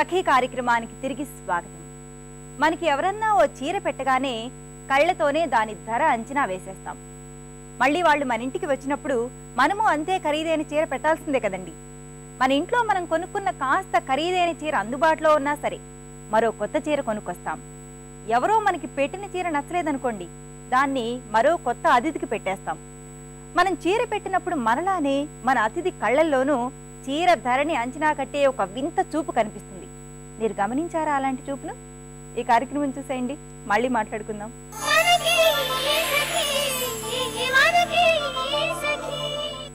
సఖీ కార్యక్రమానికి తిరిగి స్వాగతం. మనకి ఎవరన్నా ఓ చీర పెట్టగానే కళ్ళతోనే దాని ధర అంచనా వేసేస్తాం. మళ్ళీ వాళ్ళు మన ఇంటికి వచ్చినప్పుడు మనము అంతే ఖరీదైన చీర పెట్టాల్సిందే కదండి. మన ఇంట్లో మనం కొనుక్కున్న కాస్త ఖరీదైన చీర అందుబాటులో ఉన్నా సరే మరో కొత్త చీర కొనుక్కొస్తాం. ఎవరో మనకి పెట్టిన చీర నచ్చలేదనుకోండి దాన్ని మరో కొత్త అతిథికి పెట్టేస్తాం. మనం చీర పెట్టినప్పుడు మనలానే మన అతిథి కళ్ళల్లోనూ చీర ధరని అంచనా కట్టే ఒక వింత చూపు కనిపిస్తుంది. మీరు గమనించారా అలాంటి చూపును? ఈ కార్యక్రమం చూసేయండి. మళ్ళీ మాట్లాడుకుందాం.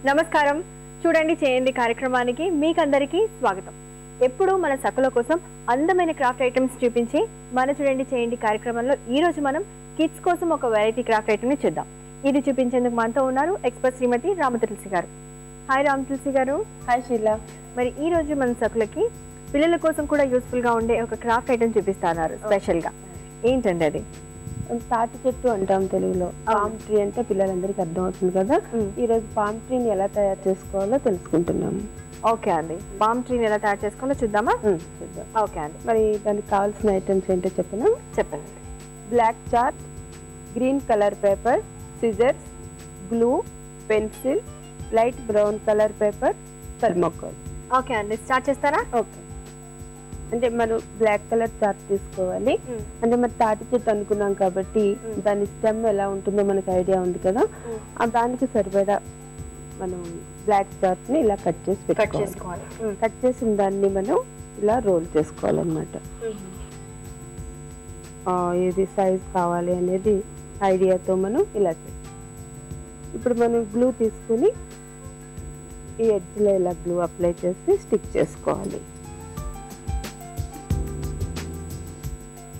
నమస్కారం. చూడండి చేయండి కార్యక్రమానికి మీకందరికీ స్వాగతం. ఎప్పుడూ మన సకుల కోసం అందమైన క్రాఫ్ట్ ఐటమ్స్ చూపించి మన చూడండి చేయండి కార్యక్రమంలో ఈ రోజు మనం కిడ్స్ కోసం ఒక వెరైటీ క్రాఫ్ట్ ఐటమ్ని చూద్దాం. ఇది చూపించేందుకు మనతో ఉన్నారు ఎక్స్పర్ట్ శ్రీమతి రామతులసి గారు. హాయ్ రామతులసి గారు. హాయ్ షీలా మరి ఈ రోజు మన సకులకి పిల్లల కోసం కూడా యూస్ఫుల్గా ఉండే ఒక క్రాఫ్ట్ ఐటమ్ చూపిస్తున్నారు స్పెషల్గా. ఏంటండి అది? తాటి చెట్టు అంటాం తెలుగులో. పామ్ ట్రీ అంటే పిల్లలందరికీ అర్థం అవుతుంది కదా ఈ రోజు పామ్ ట్రీని ఎలా తయారు చేసుకోవాలో తెలుసుకుంటున్నాము. ఓకే అండి. పామ్ ట్రీని ఎలా తయారు చేసుకోవాలో చూద్దామా? చూద్దాం. ఓకే అండి. మరి దానికి కావాల్సిన ఐటమ్స్ ఏంటో చెప్పిన? చెప్పండి. Black chart green colour paper scissors glue pencil light brown colour paper thermocol okay అండి. స్టార్ట్ చేస్తారా? ఓకే. అంటే మనం బ్లాక్ కలర్ చార్ట్ తీసుకోవాలి. అంటే మరి తాటి చెట్టు అనుకున్నాం కాబట్టి మ్మ్. దాని స్టెమ్ ఎలా ఉంటుందో మనకు ఐడియా ఉంది కదా. ఆ దానికి సరిపడా మనం బ్లాక్ చార్ట్ని ఇలా కట్ చేసి కట్ పెట్టుకోవాలి. చేసుకోవాలి. కట్ చేసిన దాన్ని మనం ఇలా రోల్ చేసుకోవాలన్నమాట. ఏది సైజ్ కావాలి అనేది ఐడియాతో మనం ఇలా చేస్తాం ఇప్పుడు మనం గ్లూ తీసుకుని ఈ ఎడ్జ్లో ఇలా గ్లూ అప్లై చేసి స్టిక్ చేసుకోవాలి.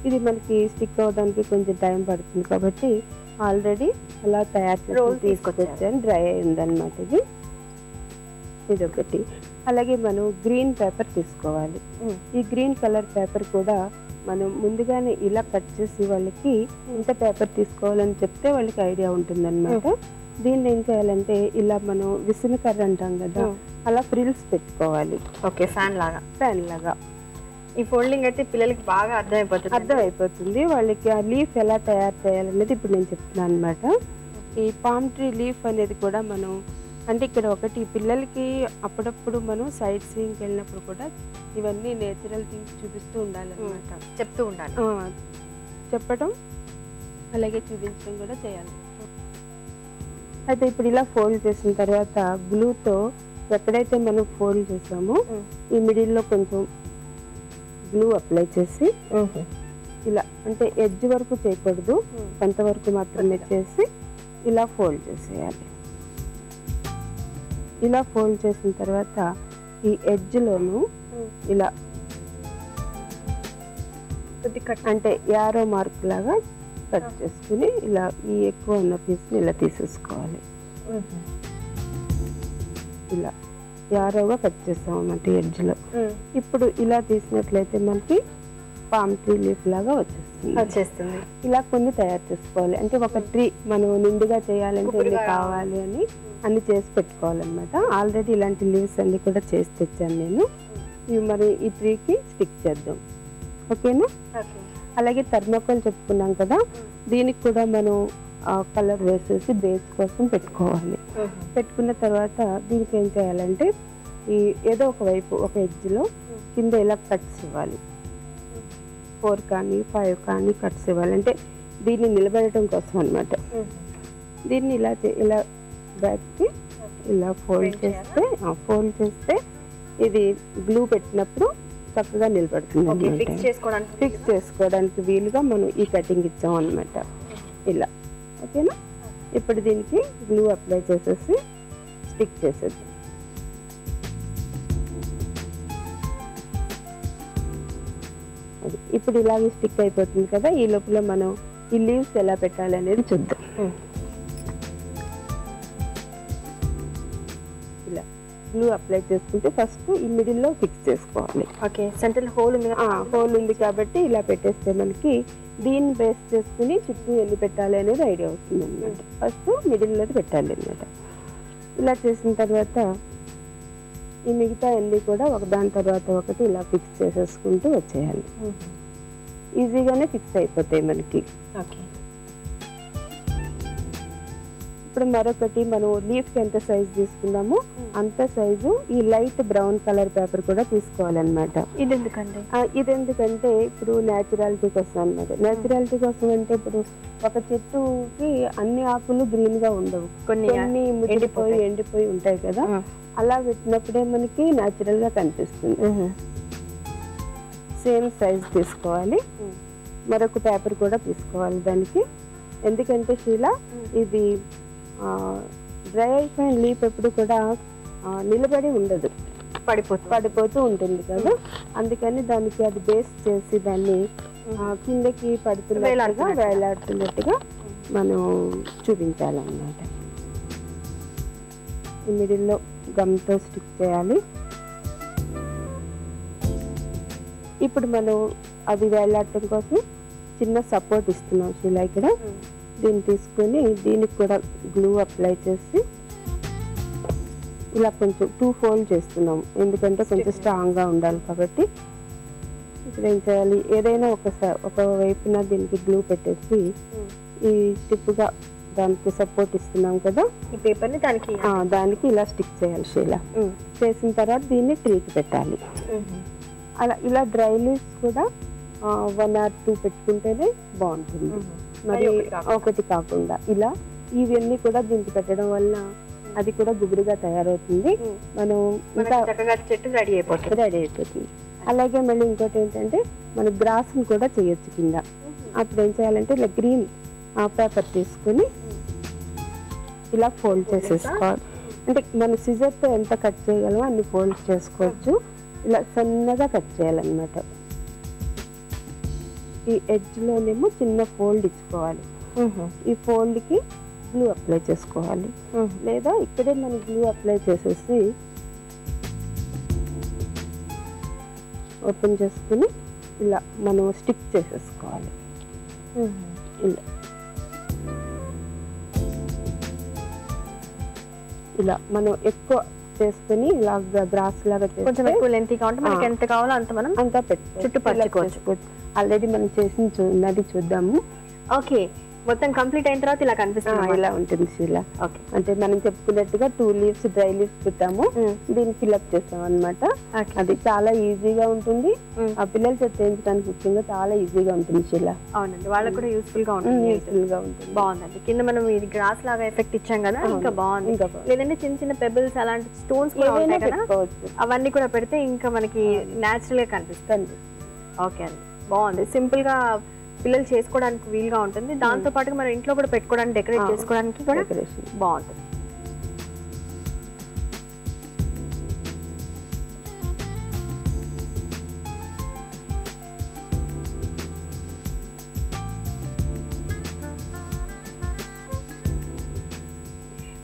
ఇది మనకి స్టిక్ అవడానికి కొంచెం టైం పడుతుంది కాబట్టి ఆల్రెడీ అలా తయారు చేసి. తీసుకొచ్చాను. డ్రై అయిందనమాట ఇది ఇది. ఒకటి అలాగే మనం గ్రీన్ పేపర్ తీసుకోవాలి. Mm. ఈ గ్రీన్ కలర్ పేపర్ కూడా మనం ముందుగానే ఇలా కట్ చేసి వాళ్ళకి ఇంత పేపర్ తీసుకోవాలని చెప్తే వాళ్ళకి ఐడియా ఉంటుందన్నమాట. దీన్ని ఏం చేయాలంటే ఇలా మనం విసిన కర్ర అంటాం కదా. అలా ఫ్రిల్స్ పెట్టుకోవాలి. ఓకే ఫ్యాన్ లాగా. ఫ్యాన్ లాగా. ఈ ఫోల్డింగ్ అయితే పిల్లలకి బాగా అర్థమైపోతుంది. అర్థం అయిపోతుంది వాళ్ళకి ఆ లీఫ్ ఎలా తయారు చేయాలనేది ఇప్పుడు నేను చెప్తున్నాను అనమాట ఈ పామ్ ట్రీ లీఫ్ అనేది కూడా మనం అంటే ఇక్కడ ఒకటి పిల్లలకి అప్పుడప్పుడు మనం సైట్ సీయింగ్కి వెళ్ళినప్పుడు కూడా ఇవన్నీ నేచురల్ థింగ్స్ చూపిస్తూ ఉండాలన్నమాట. చెప్తూ ఉండాలి. చెప్పడం అలాగే చూపించడం కూడా చేయాలి. అయితే ఇప్పుడు ఇలా ఫోల్డ్ చేసిన తర్వాత గ్లూతో ఎక్కడైతే మనం ఫోల్డ్ చేసామో ఈ మిడిల్లో కొంచెం గ్లూ అప్లై చేసి ఇలా అంటే ఎడ్జ్ వరకు చేయకూడదు కొంతవరకు మాత్రమే చేసి ఇలా ఫోల్డ్ చేసేయాలి. ఇలా ఫోల్డ్ చేసిన తర్వాత ఈ ఎడ్జ్లోను ఇలా అంటే యారో మార్క్ లాగా కట్ చేసుకుని ఇలా ఈ ఎక్కువ ఉన్న పీస్ని ఇలా తీసేసుకోవాలి. ఇలా. యారోగా కట్ చేస్తాం అన్నమాట ఎడ్జ్లో ఇప్పుడు ఇలా తీసినట్లయితే మనకి పామ్ ట్రీ లీఫ్ లాగా వచ్చేస్తుంది. వచ్చేస్తుంది. ఇలా కొన్ని తయారు చేసుకోవాలి. అంటే ఒక ట్రీ మనం నిండుగా చేయాలంటే గుబురుగా కావాలి అని అన్ని చేసి పెట్టుకోవాలన్నమాట. ఆల్రెడీ ఇలాంటి లీవ్స్ అన్ని కూడా చేసి తెచ్చాను నేను. ఇవి మరి ఈ ట్రీకి స్టిక్ చేద్దాం. ఓకేనా? అలాగే థర్మోకోల్ చెప్పుకున్నాం కదా. దీనికి కూడా మనం కలర్ వేసేసి బేస్ కోసం పెట్టుకోవాలి. పెట్టుకున్న తర్వాత దీనికి ఏం చేయాలంటే ఈ ఏదో ఒక వైపు ఒక ఎడ్జ్లో కింద ఇలా కట్స్ ఇవ్వాలి. ఫోర్ కానీ ఫైవ్ కానీ కట్స్ ఇవ్వాలి. అంటే దీన్ని నిలబెట్టడం కోసం అనమాట దీన్ని ఇలా ఇలా బ్యాక్కి ఇలా ఫోల్డ్ చేస్తే ఫోల్డ్ చేస్తే ఇది గ్లూ పెట్టినప్పుడు చక్కగా నిలబడుతుంది ఫిక్స్ చేసుకోవడానికి వీలుగా? మనం ఈ కటింగ్ ఇచ్చాం అనమాట ఇలా. ఓకేనా? ఇప్పుడు దీనికి గ్లూ అప్లై చేసేసి స్టిక్ చేసేది ఇప్పుడు ఇలాగే స్టిక్ అయిపోతుంది కదా ఈ లోపల మనం ఈ లీవ్స్ ఎలా పెట్టాలి అనేది చూద్దాం. గ్లూ అప్లై చేసుకుంటే ఫస్ట్ ఈ మిడిల్లో ఫిక్స్ చేసుకోవాలి. ఓకే సెంట్రల్ హోల్ ఉంది హోల్ ఉంది కాబట్టి ఇలా పెట్టేస్తే మనకి దీన్ని బేస్ చేసుకుని చుట్టూ ఎన్ని పెట్టాలి అనేది ఐడియా వస్తుంది అనమాట ఫస్ట్ మిడిల్లో పెట్టాలి అనమాట ఇలా చేసిన తర్వాత ఈ మిగతా అన్ని కూడా ఒకదాని తర్వాత ఒకటి ఇలా ఫిక్స్ చేసేసుకుంటూ వచ్చేయాలి. ఈజీగానే ఫిక్స్ అయిపోతాయి మనకి. ఓకే. ఇప్పుడు మరొకటి మనం లీఫ్కి ఎంత సైజ్ తీసుకున్నామో అంత సైజు ఈ లైట్ బ్రౌన్ కలర్ పేపర్ కూడా తీసుకోవాలన్నమాట. ఇది ఎందుకండి? ఆ, ఇది ఎందుకంటే ఇప్పుడు న్యాచురాలిటీ కోసం అన్నమాట. న్యాచురాలిటీ కోసం అంటే ఇప్పుడు ఒక చెట్టుకి అన్ని ఆకులు గ్రీన్గా ఉండవు. కొన్ని ఎండిపోతాయి. ఎండిపోయి ఉంటాయి కదా. అలా పెట్టినప్పుడే మనకి న్యాచురల్గా కనిపిస్తుంది. సేమ్ సైజ్ తీసుకోవాలి. మరొక పేపర్ కూడా తీసుకోవాలి దానికి. ఎందుకంటే శీల ఇది డ్రై అయిపోయిన లీఫ్ ఎప్పుడు కూడా నిలబడి ఉండదు. పడిపోతుంది పడిపోతూ ఉంటుంది కదా? అందుకని దానికి అది బేస్ చేసి దాన్ని కిందకి పడుతున్నట్టుగా వేలాడుతున్నట్టుగా. వేలాడుతున్నట్టుగా మనం చూపించాలన్నమాట. ఈ మిడిల్లో గమ్తో స్టిక్ చేయాలి. ఇప్పుడు మనం అది వేలాడటం కోసం చిన్న సపోర్ట్ ఇస్తున్నాం శిలా ఇక్కడ. దీన్ని తీసుకొని దీనికి కూడా గ్లూ అప్లై చేసి ఇలా కొంచెం టూ ఫోల్డ్ చేస్తున్నాం ఎందుకంటే కొంచెం స్ట్రాంగ్గా ఉండాలి కాబట్టి. ఇప్పుడు ఏం చేయాలి? ఏదైనా ఒక ఒక వైపున దీనికి గ్లూ పెట్టేసి ఈ స్టిప్గా దానికి సపోర్ట్ ఇస్తున్నాం కదా? ఈ పేపర్ని దానికి దానికి ఇలా స్టిక్ చేయాలి షీలా చేసిన తర్వాత దీన్ని ట్రీకి పెట్టాలి. అలా ఇలా డ్రై లీవ్స్ కూడా వన్ ఆర్ టూ పెట్టుకుంటేనే బాగుంటుంది. మరి ఒకటి కాకుండా. ఇలా ఇవన్నీ కూడా దీనికి పెట్టడం వల్ల అది కూడా గుబురుగా తయారవుతుంది. మనం ఇంకా చెట్టు రెడీ అయిపోతుంది. రెడీ అయిపోతుంది. అలాగే మళ్ళీ ఇంకోటి ఏంటంటే మన గ్రాస్ని కూడా చేయొచ్చు కింద. అప్పుడు ఏం చేయాలంటే ఇలా గ్రీన్ పేపర్ తీసుకొని ఇలా ఫోల్డ్ చేసేసుకోవాలి. అంటే మన సిజర్తో ఎంత కట్ చేయగలమో అన్ని ఫోల్డ్ చేసుకోవచ్చు. ఇలా సన్నగా కట్ చేయాలన్నమాట. ఈ ఎడ్జ్లోనేమో చిన్న ఫోల్డ్ ఇచ్చుకోవాలి. ఈ ఫోల్డ్కి గ్లూ అప్లై చేసుకోవాలి. లేదా ఇక్కడే మనం గ్లూ అప్లై చేసేసి ఓపెన్ చేసుకుని ఇలా మనం స్టిక్ చేసేసుకోవాలి. ఇలా. ఇలా మనం ఎక్కువ చేసుకుని ఇలా గ్రాస్ లాగా కొంచెం ఎక్కువ లెంత్ ఉంటే మనకి. ఎంత కావాలో అంత మనం అంతా పెట్టుకోవచ్చు. చుట్టూ పరుచుకోవచ్చు. ఆల్రెడీ మనం చేసిన ఉన్నది చూద్దాము. ఓకే. మొత్తం కంప్లీట్ అయిన తర్వాత ఇలా కనిపిస్తుంది ఇలా ఉంటుంది శీల. ఓకే. అంటే మనం చెప్పుకున్నట్టుగా టూ లీవ్స్ డ్రై లీవ్స్ పెట్టాము దీన్ని ఫిల్అప్ చేస్తాం అనమాట అది చాలా ఈజీగా ఉంటుంది. ఆ పిల్లలు చేయించడానికి ముఖ్యంగా చాలా ఈజీగా ఉంటుంది శీల. అవునండి. వాళ్ళకి కూడా యూస్ఫుల్గా ఉంటుంది. యూస్ఫుల్గా ఉంటుంది. బాగుందండి. కింద మనం ఇది గ్రాస్ లాగా ఎఫెక్ట్ ఇచ్చాం కదా. ఇంకా బాగుంది. లేదంటే చిన్న చిన్న పెబుల్స్ అలాంటి స్టోన్స్ కూడా ఉంటాయి కదా అవన్నీ కూడా పెడితే ఇంకా మనకి న్యాచురల్గా కనిపిస్తుంది. కనిపిస్తుంది. ఓకే అండి. బాగుంది. సింపుల్గా పిల్లలు చేసుకోవడానికి వీలుగా ఉంటుంది. దాంతో పాటుగా మనం ఇంట్లో కూడా పెట్టుకోవడానికి డెకరేట్ ఆ. చేసుకోవడానికి కూడా బాగుంటుంది.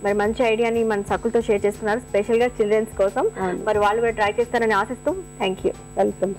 మరి మంచి ఐడియాని మన సకులతో షేర్ చేస్తున్నారు స్పెషల్గా చిల్డ్రన్స్ కోసం. మరి వాళ్ళు కూడా ట్రై చేస్తారని ఆశిస్తూ థ్యాంక్ యూ వెల్కమ్